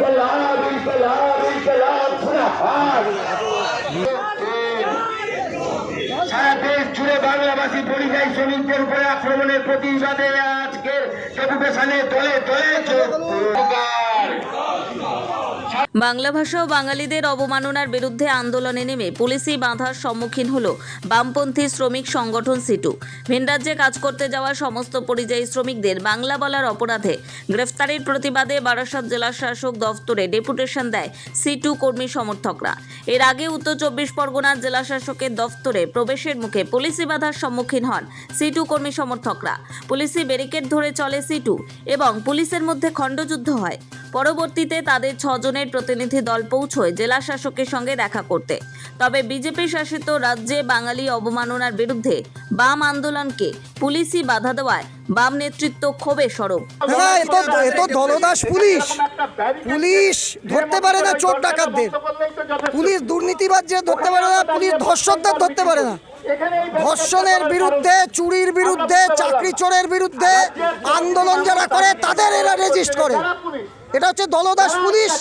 ইনকলাব ইনকলাব ইনকলাব জিন্দাবাদ সারা দেশ জুড়ে বাংলাভাষী পরিযায়ী শ্রমিকদের উপরে আক্রমণের প্রতিবাদে আজকের ডেপুটেশনে দলে দলে যোগ বাংলা ভাষা ও বাঙালিদের অবমাননার বিরুদ্ধে আন্দোলনে নেমে পুলিশি বাধার সম্মুখীন হল বামপন্থী শ্রমিক সংগঠন সিটু। ভিন রাজ্যে কাজ করতে যাওয়া সমস্ত পরিযায়ী শ্রমিকদের বাংলা বলার অপরাধে গ্রেফতারির প্রতিবাদে বারাসাত জেলা শাসক দফতরে ডেপুটেশন দেয় সিটু কর্মী সমর্থকরা। এর আগে উত্তর চব্বিশ পরগনার জেলা শাসকের দফতরে প্রবেশের মুখে পুলিশি বাধার সম্মুখীন হন সিটু কর্মী সমর্থকরা। পুলিশি ব্যারিকেড ধরে চলে সিটু এবং পুলিশের মধ্যে খণ্ডযুদ্ধ হয়। পরবর্তীতে তাদের ছজনের প্রতিনিধি দল পৌঁছয় জেলা শাসকের সঙ্গে দেখা করতে। তবে বিজেপি শাসিত রাজ্যে বাঙালি অবমাননার বিরুদ্ধে বাম আন্দোলনকে পুলিশি বাধা দেওয়ায় বাম নেতৃত্ব ক্ষোভে সরব। হ্যাঁ এ তো এ তো দলদাস পুলিশ। পুলিশ ধরতে পারে না চোর ডাকাতদের। পুলিশ যে ধরতে পারে না, পুলিশ ধর্ষকদের ধরতে পারে না। ধর্ষণের বিরুদ্ধে চুরির বিরুদ্ধে চাকরি চোরের বিরুদ্ধে আন্দোলন যারা করে তাদের এরা রেজিস্ট করে। এটা হচ্ছে দলদাস পুলিশ।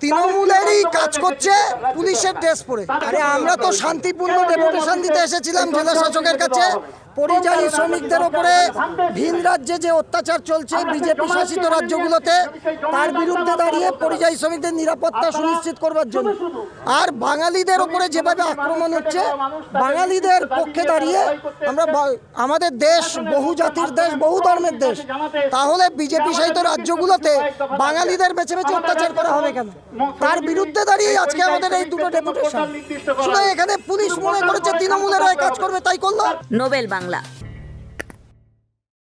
তৃণমূলেরই কাজ করছে পুলিশের ড্রেস পরে। আরে আমরা তো শান্তিপূর্ণ ডেপুটেশন দিতে এসেছিলাম জেলা শাসকের কাছে। পরিযায়ী শ্রমিকদের ওপরে ভিন রাজ্যে যে অত্যাচার চলছে, বিজেপি শাসিত রাজ্যগুলোতে, তার বিরুদ্ধে দাঁড়িয়ে পরিযায়ী শ্রমিকদের নিরাপত্তা সুনিশ্চিত করবার জন্য। আর বাঙালিদের ওপরে যেভাবে আক্রমণ হচ্ছে, বাঙালিদের পক্ষে দাঁড়িয়ে আমরা আমাদের দেশ বহু জাতির দেশ বহু ধর্মের দেশ, তাহলে বিজেপি শাসিত রাজ্যগুলোতে বাঙালিদের বেছে বেছে অত্যাচার করা হবে কেন? তার বিরুদ্ধে দাঁড়িয়ে আজকে আমাদের এই দুটো ডেপুটেশন। শুধু এখানে পুলিশ মনে করেছে, তৃণমূলের কাজ করবে, তাই করল? নোবেল বাংলা 了。